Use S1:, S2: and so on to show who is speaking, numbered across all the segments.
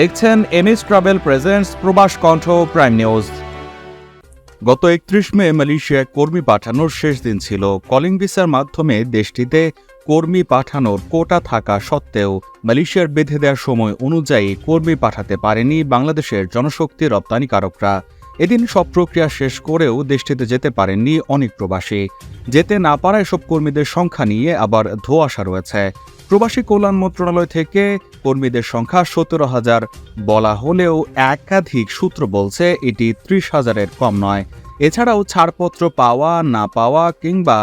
S1: দেখছেন MS travel presents প্রবাস কণ্ঠ প্রাইম নিউজ। গত একত্রিশ মে মালয়েশিয়ায় কর্মী পাঠানোর শেষ দিন ছিল। কলিং ভিসার মাধ্যমে দেশটিতে কর্মী পাঠানোর কোটা থাকা সত্ত্বেও মালয়েশিয়ার বেঁধে দেওয়ার সময় অনুযায়ী কর্মী পাঠাতে পারেনি বাংলাদেশের জনশক্তি রপ্তানিকারকরা। এদিন সব প্রক্রিয়া শেষ করেও দেশটিতে যেতে পারেননি অনেক প্রবাসী। যেতে না পারা এসব কর্মীদের সংখ্যা নিয়ে আবার ধোয়াশা রয়েছে। প্রবাসী কল্যাণ মন্ত্রণালয় থেকে কর্মীদের সংখ্যা সতেরো হাজার বলা হলেও একাধিক সূত্র বলছে এটি ত্রিশ হাজারের কম নয়। এছাড়াও ছাড়পত্র পাওয়া, না পাওয়া কিংবা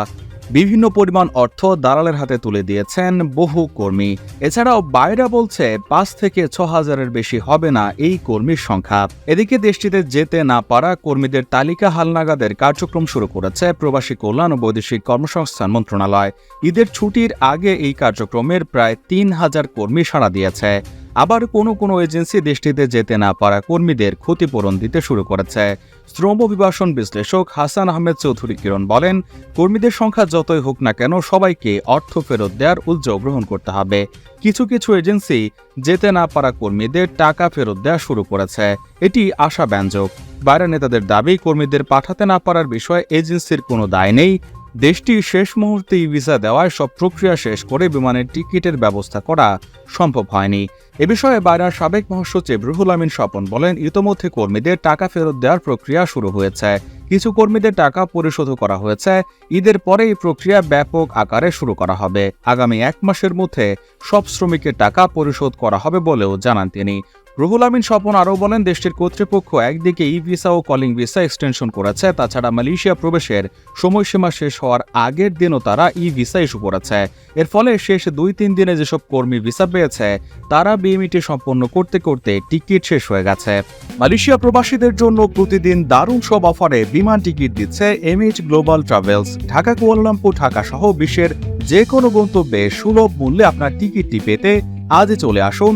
S1: বিভিন্ন পরিমাণ অর্থ দালালের হাতে তুলে দিয়েছেন বহু কর্মী। এছাড়াও বাইরা বলছে, পাঁচ থেকে ছ হাজারের বেশি হবে না এই কর্মীর সংখ্যা। এদিকে দেশটিতে যেতে না পারা কর্মীদের তালিকা হালনাগাদের কার্যক্রম শুরু করেছে প্রবাসী কল্যাণ ও বৈদেশিক কর্মসংস্থান মন্ত্রণালয়। ঈদের ছুটির আগে এই কার্যক্রমের প্রায় তিন হাজার কর্মী সাড়া দিয়েছে। আবার কোনো কোনো এজেন্সি দেশটিতে যেতে না পারা কর্মীদের ক্ষতিপূরণ দিতে শুরু করেছে। শ্রম অভিবাসন বিশ্লেষক হাসান আহমেদ চৌধুরী কিরণ বলেন, কর্মীদের সংখ্যা যতই হোক না কেন সবাইকে অর্থ ফেরত দেওয়ার উদ্যোগ গ্রহণ করতে হবে। কিছু কিছু এজেন্সি যেতে না পারা কর্মীদের টাকা ফেরত দেওয়া শুরু করেছে। এটি আশাব্যঞ্জক। বাইরে নেতাদের দাবি, কর্মীদের পাঠাতে না পারার বিষয়ে এজেন্সির কোনো দায় নেই। দেশটি শেষ মুহূর্তে ই ভিসা দেওয়ায় সব প্রক্রিয়া শেষ করে বিমানের টিকিটের ব্যবস্থা করা সম্ভব হয়নি। এ বিষয়ে বাইরার সাবেক মহাসচিব রুহুল আমিন স্বপন বলেন, ইতোমধ্যে কর্মীদের টাকা ফেরত দেওয়ার প্রক্রিয়া শুরু হয়েছে। কিছু কর্মীদের টাকা পরিশোধ করা হয়েছে। ঈদের পরে এই প্রক্রিয়া ব্যাপক আকারে শুরু করা হবে। আগামী এক মাসের মধ্যে সব শ্রমিকের টাকা পরিশোধ করা হবে বলেও জানান তিনি। রুহুল আমিন স্বপন আরও বলেন, দেশটির কর্তৃপক্ষ একদিকে ই ভিসা ও কলিং ভিসা এক্সটেনশন করেছে, তাছাড়া মালয়েশিয়া প্রবেশের সময়সীমা শেষ হওয়ার আগের দিনও তারা ই ভিসা ইস্যু করেছে। এর ফলে শেষ দুই তিন দিনে যেসব কর্মী ভিসা পেয়েছে, তারা বিএমইটি সম্পন্ন করতে করতে টিকিট শেষ হয়ে গেছে। মালয়েশিয়া প্রবাসীদের জন্য প্রতিদিন দারুণ সব অফারে বিমান টিকিট দিচ্ছে MH global travels. Dhaka, Kuala Lumpur, Dhaka সহ বিশ্বের যে কোনো গন্তব্যে সুলভ মূল্যে আপনার টিকিটটি পেতে আজই চলে আসুন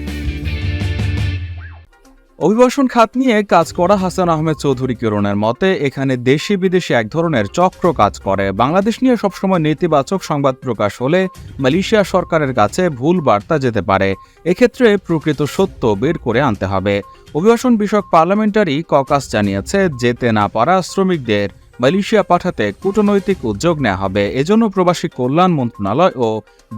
S1: অভিবাসন খাত নিয়ে কাজ করা হাসান আহমেদ চৌধুরী কিরণের মতে, এখানে দেশি বিদেশি এক ধরনের চক্র কাজ করে। বাংলাদেশ নিয়ে সবসময় নেতিবাচক সংবাদ প্রকাশ হলে মালয়েশিয়া সরকারের কাছে ভুল বার্তা যেতে পারে। এক্ষেত্রে প্রকৃত সত্য বের করে আনতে হবে। অভিবাসন বিষয়ক পার্লামেন্টারি ককাস জানিয়েছে, যেতে না পারা শ্রমিকদের মালয়েশিয়া পাঠাতে কূটনৈতিক উদ্যোগ নেওয়া হবে। এজন্য প্রবাসী কল্যাণ মন্ত্রণালয় ও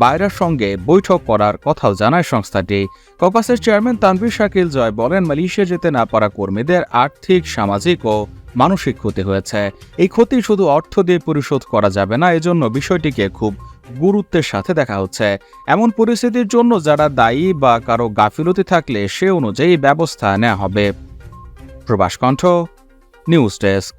S1: বাইরার সঙ্গে বৈঠক করার কথাও জানায় সংস্থাটি। কপাসের চেয়ারম্যান তানভীর শাকিল জয় বলেন, মালয়েশিয়া যেতে না পারা কর্মীদের আর্থিক, সামাজিক ও মানসিক ক্ষতি হয়েছে। এই ক্ষতি শুধু অর্থ দিয়ে পরিশোধ করা যাবে না, এজন্য বিষয়টিকে খুব গুরুত্বের সাথে দেখা হচ্ছে। এমন পরিস্থিতির জন্য যারা দায়ী বা কারও গাফিলতি থাকলে সে অনুযায়ী ব্যবস্থা নেওয়া হবে। প্রবাস কণ্ঠ, নিউজ ডেস্ক।